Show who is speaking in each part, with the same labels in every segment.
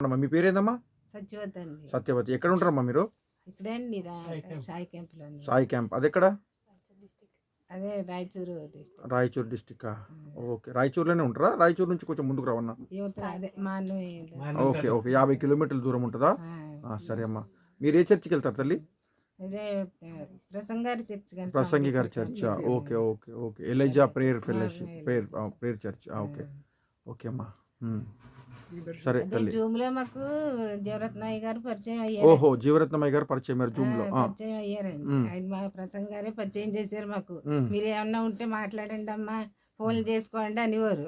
Speaker 1: అమ్మా, మీ పేరేందమ్మా?
Speaker 2: సత్యవతి అండి
Speaker 1: సత్యవతి. ఎక్కడ ఉంటారమ్మా మీరు?
Speaker 2: ఇక్కడే అండి రా- సాయి క్యాంపులో అండి.
Speaker 1: సాయి క్యాంప్. అది ఎక్కడ
Speaker 2: అదే Raichur district
Speaker 1: Raichur district okay. రాయచూర్లోనే ఉంటారా? రాయచూర్ నుంచి కొంచెం ముందుకు రావన్నా?
Speaker 2: యువత అదే మా
Speaker 1: ఓకే ఓకే. యాభై కిలోమీటర్ల దూరం ఉంటుందా? ఆ, సరే అమ్మా. మీరు ఏ చర్చికి వెళ్తారు తల్లి?
Speaker 2: అదే ఆ, ప్రసంగారి చర్చ్ కానీ
Speaker 1: ప్రసంగి గారి church? Okay okay okay. Elijah prayer fellowship prayer prayer. Church. Okay. Okay అమ్మా. ఉమ్. సరే తల్లి.
Speaker 2: జూమ్లో మాకు జీవరత్నాయ్ గారు పరిచయం అయ్యారు.
Speaker 1: ఓహో జీవరత్నమయ్య గారు పరిచయం మీరు
Speaker 2: జూమ్లో పరిచయం అయ్యారండి.
Speaker 1: మ్.
Speaker 2: ఆయన మా ప్రసంగారే పరిచయం చేశారు మాకు. మీరు ఏమన్నా ఉంటే మాట్లాడండి అమ్మా ఫోన్లు చేసుకోండి అనేవారు.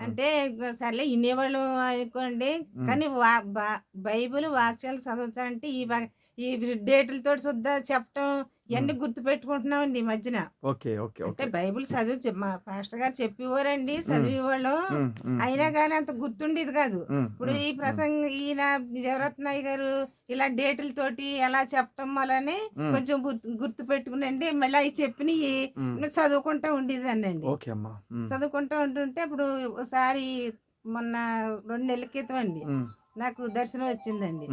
Speaker 2: అంటే సర్లే ఇన్నేవాళ్ళు అనుకోండి కానీ వా- బా- బైబిల్ వాక్యాలు చదవచ్చంటే ఈ వా- ఈ డేట్లతో శుద్ధ చెప్పటం ఇవన్నీ గుర్తు పెట్టుకుంటున్నామండి ఈ మధ్యన.
Speaker 1: ఓకే ఓకే
Speaker 2: అంటే బైబిల్ చదువు మా పాస్టర్ గారు చెప్పేవారండి చదివేవాళ్ళం. అయినా కానీ అంత గుర్తుండేది కాదు. ఇప్పుడు ఈ ప్రసంగ ఈయన జవరత్నయ్య గారు ఇలా డేట్లతోటి ఎలా చెప్పటం వల్లనే కొంచెం గుర్తు పెట్టుకునండి మళ్ళీ అవి చెప్పిన
Speaker 1: ఉమ్,
Speaker 2: చదువుకుంటా
Speaker 1: ఉమ్,
Speaker 2: చదువుకుంటూ ఉంటుంటే అప్పుడు ఒకసారి మొన్న రెండు నెలల క్రితం అండి నాకు దర్శనం వచ్చిందండి.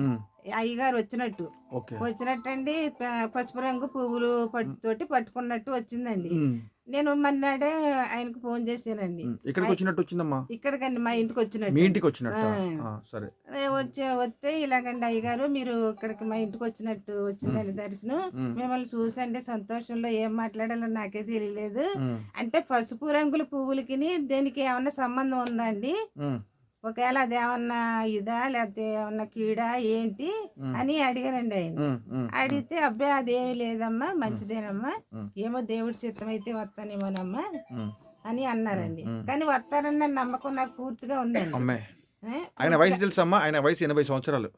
Speaker 2: అయ్యగారు వచ్చినట్టు.
Speaker 1: ఓకే.
Speaker 2: వచ్చినట్టండి ప- పసుపు రంగు పువ్వులు తోటి పట్టుకున్నట్టు వచ్చిందండి. నేను మన్నాడే ఆయనకు ఫోన్ చేశానండి.
Speaker 1: ఇక్కడికి వచ్చినట్టు వచ్చిందమ్మా?
Speaker 2: ఇక్కడికండి మా ఇంటికి
Speaker 1: మీ
Speaker 2: వచ్చినట్టు.
Speaker 1: ఇంటికి వచ్చినట్టు. సరే.
Speaker 2: వచ్చే వస్తే ఇలాగండి అయ్యగారు మీరు ఇక్కడికి మా ఇంటికి వచ్చినట్టు వచ్చిందండి దర్శనం. మిమ్మల్ని చూసండి సంతోషంలో ఏం మాట్లాడాలో నాకే తెలియలేదు. అంటే పసుపు రంగుల పువ్వులకి దేనికి ఏమన్నా సంబంధం ఉందా అండి? ఒకవేళ అది ఏమన్నా ఇదా లేకపోతే ఏమన్నా కీడా ఏంటి అని అడిగానండి ఆయన అడిగితే అబ్బాయి అదేమి లేదమ్మా మంచిదేనమ్మా. ఏమో దేవుడి చిత్తం అయితే వస్తానేమోనమ్మా. అని అన్నారండి. కానీ వస్తారన్న నమ్మకం నాకు పూర్తిగా ఉందండి?
Speaker 1: ఆయన వయసు తెలుసమ్మా ఆయన వయసు ఎనభై సంవత్సరాలు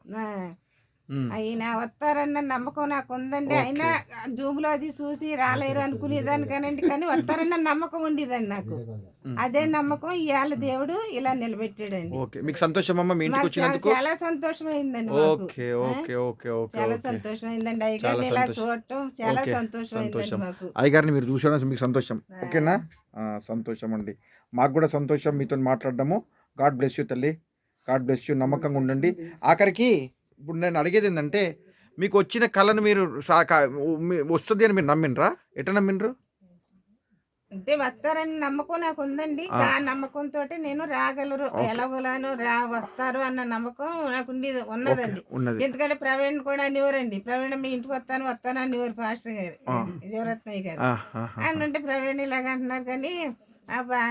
Speaker 2: ఆయన వస్తారన్న నమ్మకం నాకు ఉందండి. అయినా జూమ్లో అది చూసి రాలేరు అనుకునేదాన్ని కానండి కానీ వస్తారన్న నమ్మకం ఉండేదండి నాకు. అదే నమ్మకం ఇవాళ దేవుడు ఇలా నిలబెట్టాడండి.
Speaker 1: ఓకే. మీకు సంతోషం అమ్మా మీ ఇంటికి వచ్చినందుకు?
Speaker 2: చాలా సంతోషం అయిందండి
Speaker 1: ఓకే ఓకే ఓకే ఓకే
Speaker 2: చాలా సంతోషం అయిందండి అయ్యగారిని ఇలా. చూడటం చాలా సంతోషం. అయిందండి. మాకు
Speaker 1: అయ్యగారిని మీరు చూసడం మీకు సంతోషం. ఓకేనా? సంతోషం అండి. మాకు కూడా సంతోషం మీతో మాట్లాడడము. గాడ్ బ్లెస్ యూ తల్లి. God bless you. నమ్మకంగా ఉండండి. ఆఖరికి ఇప్పుడు నేను అడిగేది ఏంటంటే మీకు వచ్చిన కళను మీరు వస్తుంది అని మీరు నమ్మినరా ఎట్లా నమ్మినరు
Speaker 2: అంటే వస్తారని నమ్మకం నాకు ఉందండి.
Speaker 1: ఆ.
Speaker 2: నమ్మకంతో నేను రాగలరు. ఎలాగోలాను రా వస్తారు అన్న నమ్మకం నాకు ఉండేది ఉన్నదండి.
Speaker 1: ఉన్నది.
Speaker 2: ఎందుకంటే ప్రవీణ్ కూడా అనేవారండి. ప్రవీణ్ మీ ఇంటికి వస్తాను వస్తాను అనేవారు పాస్టర్ గారు.
Speaker 1: ఆ.
Speaker 2: జీవరత్నయ్య గారు. అంటే ప్రవీణ్ ఇలాగ అంటున్నారు కానీ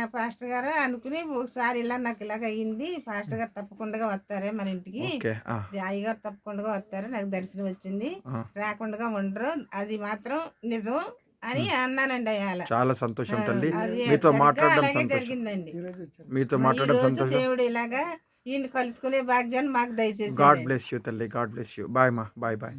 Speaker 2: పాస్టర్ గారు అనుకుని ఒకసారి ఇలా నాకు ఇలాగ అయ్యింది. పాస్టర్ గారు తప్పకుండా వస్తారే మన ఇంటికి.
Speaker 1: ఓకే ఆ,
Speaker 2: అయ్య గారు తప్పకుండా వస్తారు నాకు దర్శనం వచ్చింది. రాకుండా ఉండరు. అది మాత్రం నిజం అని అన్నానండి అయ్యాల.
Speaker 1: చాలా సంతోషం తల్లి. మీతో మాట్లాడడం
Speaker 2: జరిగిందండి.
Speaker 1: మీతో మాట్లాడడం సంతోషం.
Speaker 2: దేవుడు ఇలాగా ఈయన కలుసుకునే భాగ్యాన్ని మాకు దయచేసి
Speaker 1: గాడ్ బ్లెస్ యూ తల్లి. God bless you. బాయ్ మా. Bye bye.